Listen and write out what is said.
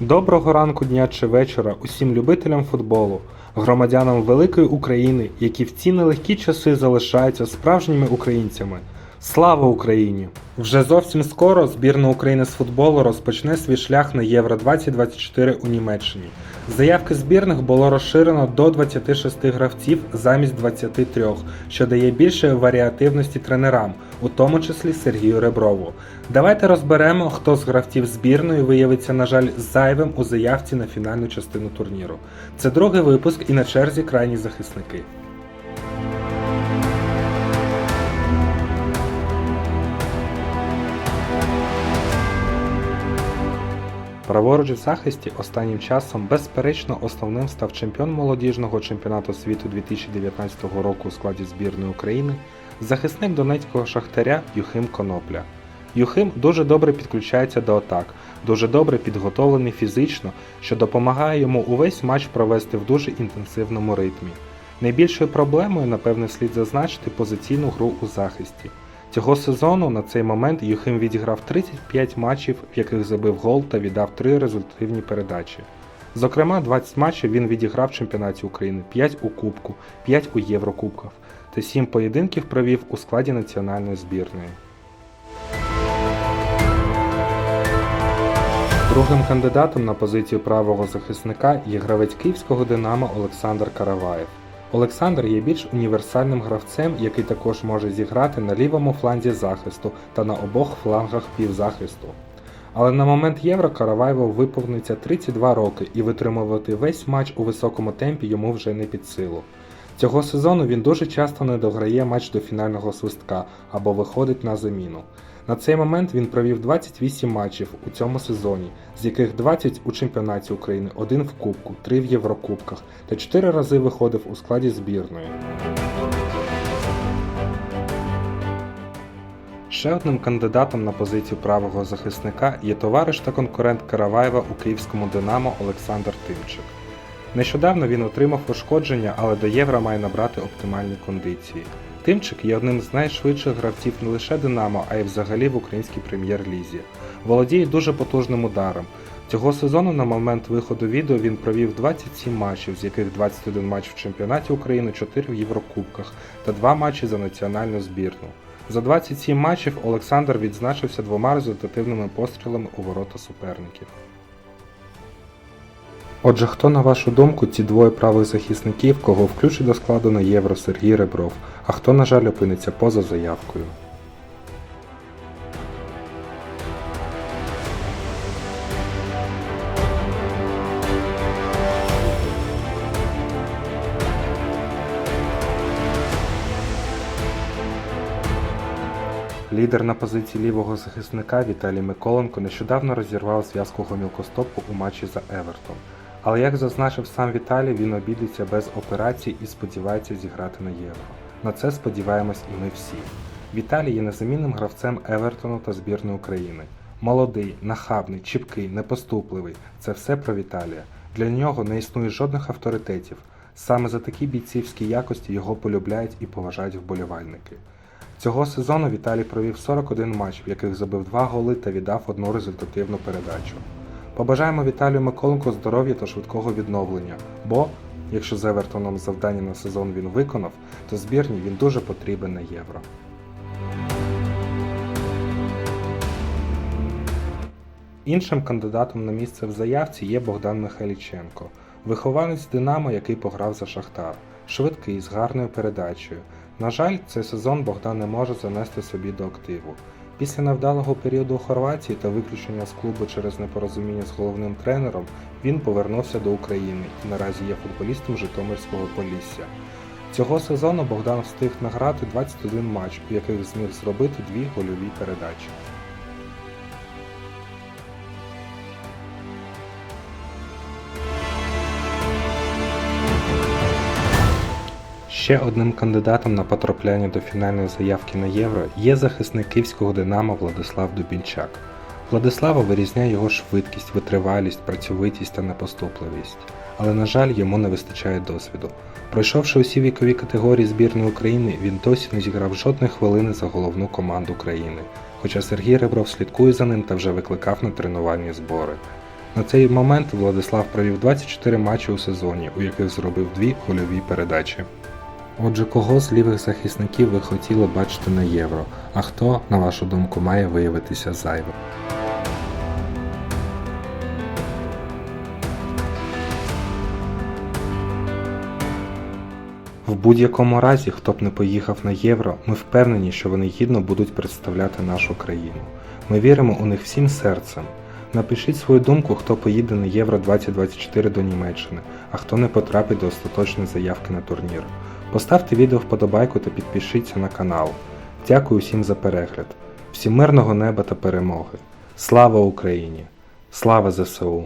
Доброго ранку дня чи вечора усім любителям футболу, громадянам великої України, які в ці нелегкі часи залишаються справжніми українцями. Слава Україні! Вже зовсім скоро збірна України з футболу розпочне свій шлях на Євро 2024 у Німеччині. Заявки збірних було розширено до 26 гравців замість 23, що дає більше варіативності тренерам, у тому числі Сергію Реброву. Давайте розберемо, хто з гравців збірної виявиться, на жаль, зайвим у заявці на фінальну частину турніру. Це другий випуск і на черзі крайні захисники. Праворуч в захисті останнім часом безперечно основним став чемпіон молодіжного чемпіонату світу 2019 року у складі збірної України, захисник донецького шахтаря Юхим Конопля. Юхим дуже добре підключається до атак, дуже добре підготовлений фізично, що допомагає йому увесь матч провести в дуже інтенсивному ритмі. Найбільшою проблемою, напевне, слід зазначити позиційну гру у захисті. Цього сезону на цей момент Юхим відіграв 35 матчів, в яких забив гол та віддав 3 результативні передачі. Зокрема, 20 матчів він відіграв в чемпіонаті України, 5 у Кубку, 5 у Єврокубках та 7 поєдинків провів у складі національної збірної. Другим кандидатом на позицію правого захисника є гравець київського Динамо Олександр Караваєв. Олександр є більш універсальним гравцем, який також може зіграти на лівому фланзі захисту та на обох флангах півзахисту. Але на момент Євро Караваєву виповниться 32 роки і витримувати весь матч у високому темпі йому вже не під силу. Цього сезону він дуже часто не дограє матч до фінального свистка або виходить на заміну. На цей момент він провів 28 матчів у цьому сезоні, з яких 20 у чемпіонаті України, 1 в Кубку, 3 в Єврокубках та 4 рази виходив у складі збірної. Ще одним кандидатом на позицію правого захисника є товариш та конкурент Караваєва у київському Динамо Олександр Тимчик. Нещодавно він отримав ушкодження, але до євро має набрати оптимальні кондиції. Тимчик є одним з найшвидших гравців не лише Динамо, а й взагалі в українській прем'єр-лізі. Володіє дуже потужним ударом. Цього сезону на момент виходу відео він провів 27 матчів, з яких 21 матч в чемпіонаті України, 4 в Єврокубках та 2 матчі за національну збірну. За 27 матчів Олександр відзначився двома результативними пострілами у ворота суперників. Отже, хто, на вашу думку, ці двоє правих захисників, кого включить до складу на євро Сергій Ребров, а хто, на жаль, опиниться поза заявкою? Лідер на позиції лівого захисника Віталій Миколенко нещодавно розірвав зв'язку гомілкостопу у матчі за Евертон. Але як зазначив сам Віталій, він обійдеться без операцій і сподівається зіграти на євро. На це сподіваємось і ми всі. Віталій є незамінним гравцем Евертону та збірної України. Молодий, нахабний, чіпкий, непоступливий це все про Віталія. Для нього не існує жодних авторитетів. Саме за такі бійцівські якості його полюбляють і поважають вболівальники. Цього сезону Віталій провів 41 матч, в яких забив 2 голи та віддав одну результативну передачу. Побажаємо Віталію Миколенку здоров'я та швидкого відновлення, бо, якщо з Евертоном завдання на сезон він виконав, то збірні він дуже потрібен на євро. Іншим кандидатом на місце в заявці є Богдан Михайліченко, вихованець Динамо, який пограв за Шахтар, швидкий, з гарною передачею. На жаль, цей сезон Богдан не може занести собі до активу. Після невдалого періоду у Хорватії та виключення з клубу через непорозуміння з головним тренером він повернувся до України і наразі є футболістом Житомирського Полісся. Цього сезону Богдан встиг награти 21 матч, у яких зміг зробити дві гольові передачі. Ще одним кандидатом на потрапляння до фінальної заявки на євро є захисник київського Динамо Владислав Дубінчак. Владислава вирізняє його швидкість, витривалість, працьовитість та непоступливість. Але, на жаль, йому не вистачає досвіду. Пройшовши усі вікові категорії збірної України, він досі не зіграв жодної хвилини за головну команду країни. Хоча Сергій Ребров слідкує за ним та вже викликав на тренувальні збори. На цей момент Владислав провів 24 матчі у сезоні, у яких зробив дві гольові передачі. Отже, кого з лівих захисників ви хотіли бачити на євро, а хто, на вашу думку, має виявитися зайвим? В будь-якому разі, хто б не поїхав на євро, ми впевнені, що вони гідно будуть представляти нашу країну. Ми віримо у них всім серцем. Напишіть свою думку, хто поїде на Євро 2024 до Німеччини, а хто не потрапить до остаточної заявки на турнір. Поставте відео вподобайку та підпишіться на канал. Дякую всім за перегляд. Всім мирного неба та перемоги. Слава Україні! Слава ЗСУ!